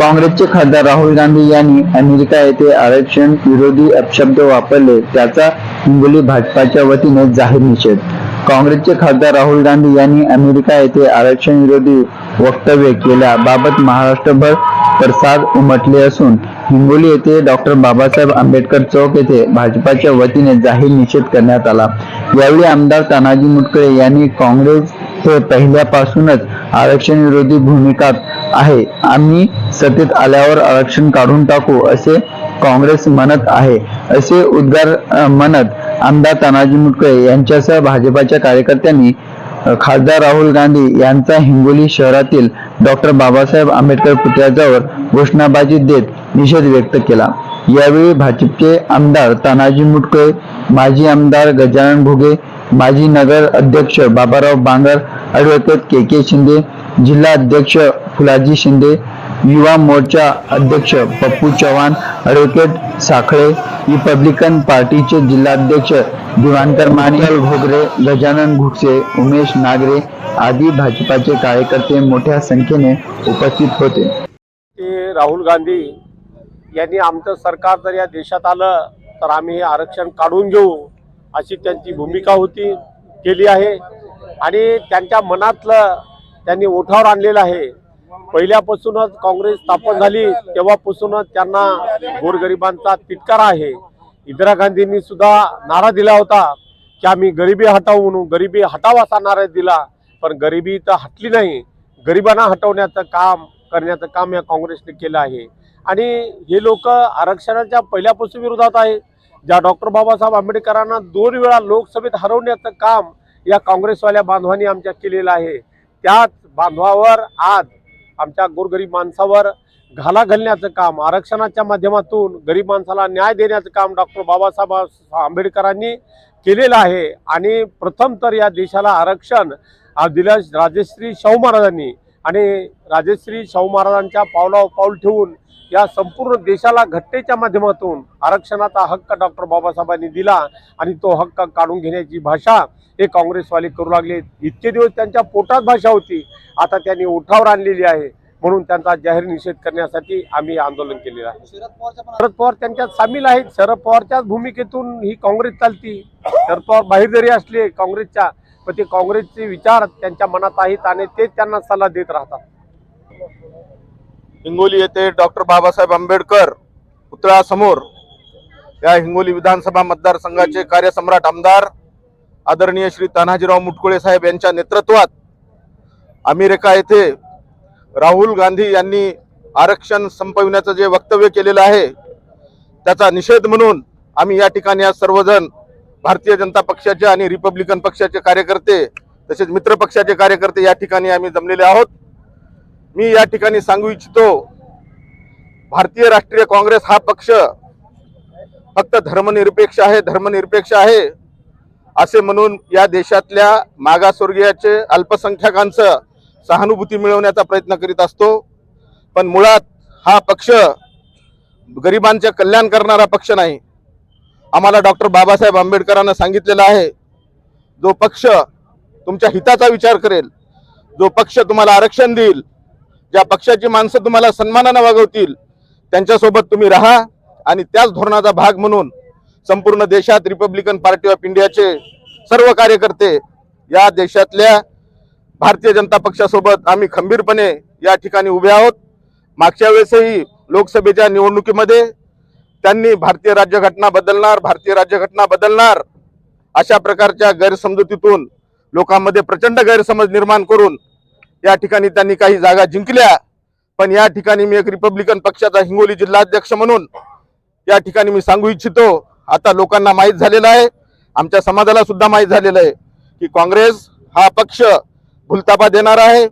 काँग्रेसचे खासदार राहुल गांधी यांनी अमेरिका येथे आरक्षण विरोधी अपशब्द वापरले त्याचा हिंगोली भाजपाच्या वतीने जाहीर निषेध. काँग्रेसचे खासदार राहुल गांधी यांनी अमेरिका येथे आरक्षण विरोधी वक्तव्य केल्याबाबत महाराष्ट्रभर प्रसाद उमटले असून हिंगोली येथे डॉक्टर बाबासाहेब आंबेडकर चौक येथे भाजपाच्या वतीने जाहीर निषेध करण्यात आला. यावेळी आमदार तानाजी मुटकुळे यांनी काँग्रेस हे पहिल्यापासूनच आरक्षण विरोधी भूमिकात आहे. आम्ही सत्तेत आल्यावर आरक्षण काढून टाकू असे काँग्रेस म्हणत आहे. असे उद्गार म्हणत आमदार तानाजी मुटकुळे यांच्यासह भाजपाच्या कार्यकर्त्यांनी खासदार राहुल गांधी यांचा हिंगोली शहरातील डॉक्टर बाबासाहेब आंबेडकर पुतळ्याजवळ घोषणाबाजी देत निषेध व्यक्त केला. यावेळी भाजपचे आमदार तानाजी मुटकुळे माजी आमदार गजानन भुगे माजी नगर अध्यक्ष Babarao Bangar advocate K K Shinde जिल्हा अध्यक्ष फुलाजी शिंदे युवा मोर्चा अध्यक्ष पप्पू चव्हाण ॲडव्होकेट साखळे रिपब्लिकन पार्टीचे जिल्हाध्यक्ष दिवाणकर मानियल घोगरे गजानन घुटसे उमेश नागरे आदी भाजपाचे कार्यकर्ते मोठ्या संख्येने उपस्थित होते. राहुल गांधी यांनी आमचं सरकार जर या देशात आलं तर आम्ही हे आरक्षण काढून घेऊ अशी त्यांची भूमिका होती केली आहे. आणि त्यांच्या मनातलं त्यांनी ओठावर आणलेलं आहे. पहिल्यापासूनच काँग्रेस स्थापन झाली तेव्हापासूनच त्यांना गोरगरिबांचा तिटकारा आहे. इंदिरा गांधींनी सुद्धा नारा दिला होता की आम्ही गरिबी हटावू म्हणून. गरिबी हटावा असा नारा दिला पण गरिबी तर हटली नाही. गरिबांना हटवण्याचं काम करण्याचं काम या काँग्रेसने केलं आहे. आणि हे लोक आरक्षणाच्या पहिल्यापासून विरोधात आहे ज्या डॉक्टर बाबासाहेब आंबेडकरांना दोन वेळा लोकसभेत हरवण्याचं काम या काँग्रेसवाल्या बांधवांनी आमच्या केलेलं आहे. त्याच बांधवावर आज आमच्या गोरगरीब माणसावर घाला घालण्याचं काम आरक्षणाच्या माध्यमातून गरीब माणसाला न्याय देण्याचं काम डॉक्टर बाबासाहेब आंबेडकरांनी केलेलं आहे. आणि प्रथम तर या देशाला आरक्षण आज दिलं राजश्री शाहू महाराजांनी आणि राजश्री शाहू महाराजांच्या पावलावर पाऊल ठेवून या संपूर्ण देशाला घटनेच्या माध्यमातून आरक्षणाचा हक्क डॉक्टर बाबासाहेबांनी दिला आणि तो हक्क काढून घेण्याची भाषा हे काँग्रेसवाले करू लागले. इतके दिवस त्यांच्या पोटात भाषा होती. आता त्यांनी ओठावर आणलेली आहे. म्हणून त्यांचा जाहीर निषेध करण्यासाठी आम्ही आंदोलन केलेलं आहे. शरद पवार त्यांच्यात सामील आहेत. शरद पवारच्याच भूमिकेतून ही काँग्रेस चालती. शरद पवार बाहेर जरी असले काँग्रेसच्या पण ते काँग्रेसचे विचार त्यांच्या मनात आहेत आणि तेच त्यांना सल्ला देत राहतात. हिंगोली येथे डॉक्टर बाबासाहेब आंबेडकर पुतळ्यासमोर या हिंगोली विधानसभा मतदारसंघाचे कार्यसम्राट आमदार आदरणीय श्री तानाजीराव मुटकुळे साहेब यांच्या नेतृत्वात अमेरिका येथे राहुल गांधी यांनी आरक्षण संपविण्याचं जे वक्तव्य केलेलं आहे त्याचा निषेध म्हणून आम्ही या ठिकाणी आज सर्वजण भारतीय जनता पक्षाचे आणि रिपब्लिकन पक्षाचे कार्यकर्ते तसेच मित्र पक्षाचे कार्यकर्ते या ठिकाणी आम्ही जमलेले आहोत. मी या ठिकाणी सांगू इच्छितो भारतीय राष्ट्रीय काँग्रेस हा पक्ष फक्त धर्मनिरपेक्ष आहे धर्मनिरपेक्ष आहे असे म्हणून या देशातल्या मागासवर्गीयाचे अल्पसंख्याकांचं सहानुभूती मिळवण्याचा प्रयत्न करीत असतो. पण मुळात हा पक्ष गरिबांचे कल्याण करणारा पक्ष नाही. आम्हाला डॉक्टर बाबासाहेब आंबेडकरांना सांगितलेलं आहे जो पक्ष तुमच्या हिताचा विचार करेल जो पक्ष तुम्हाला आरक्षण देईल ज्या पक्षाची माणसं तुम्हाला सन्मानानं वागवतील त्यांच्यासोबत तुम्ही राहा आणि त्याच धोरणाचा भाग म्हणून संपूर्ण देशात रिपब्लिकन पार्टी ऑफ इंडियाचे सर्व कार्यकर्ते या देशातल्या भारतीय जनता पक्षासोबत आम्ही खंबीरपणे या ठिकाणी उभे आहोत. मागच्या वेळेसही लोकसभेच्या निवडणुकीमध्ये त्यांनी भारतीय राज्यघटना बदलणार भारतीय राज्यघटना बदलणार. अशा प्रकारच्या गैरसमजुतीतून लोकांमध्ये प्रचंड गैरसमज निर्माण करून या ठिकाणी त्यांनी काही जागा जिंकल्या. पण या ठिकाणी मी एक रिपब्लिकन पक्षाचा हिंगोली जिल्हाध्यक्ष म्हणून या ठिकाणी मी सांगू इच्छितो आता लोकांना माहीत झालेलं आहे आमच्या समाजाला सुद्धा माहीत झालेलं आहे की काँग्रेस हा पक्ष भुलतापा देणार आहे.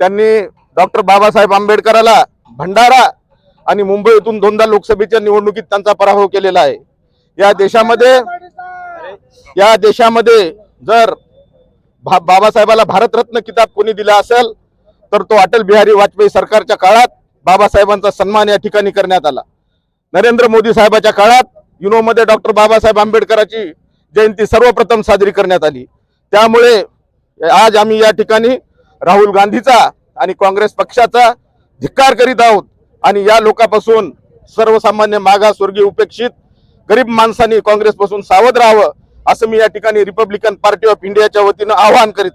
त्यांनी डॉक्टर बाबासाहेब आंबेडकराला भंडारा आणि मुंबईतून दोनदा लोकसभेच्या निवडणुकीत त्यांचा पराभव केलेला आहे. या देशामध्ये या देशामध्ये जर भा बाबासाहेबाला भारतरत्न किताब कोणी दिला असेल तर तो अटल बिहारी वाजपेयी सरकारच्या काळात बाबासाहेबांचा सन्मान या ठिकाणी करण्यात आला. नरेंद्र मोदी साहेबाच्या काळात युनोमध्ये डॉक्टर बाबासाहेब आंबेडकरांची जयंती सर्वप्रथम साजरी करण्यात आली. त्यामुळे आज आम्ही या ठिकाणी राहुल गांधीचा आणि काँग्रेस पक्षाचा धिक्कार करीत आहोत. आणि या लोकापासून सर्वसामान्य मागासवर्गीय उपेक्षित गरीब माणसांनी काँग्रेसपासून सावध राहावं असं मी या ठिकाणी रिपब्लिकन पार्टी ऑफ इंडियाच्या वतीनं आवाहन करीत आहे.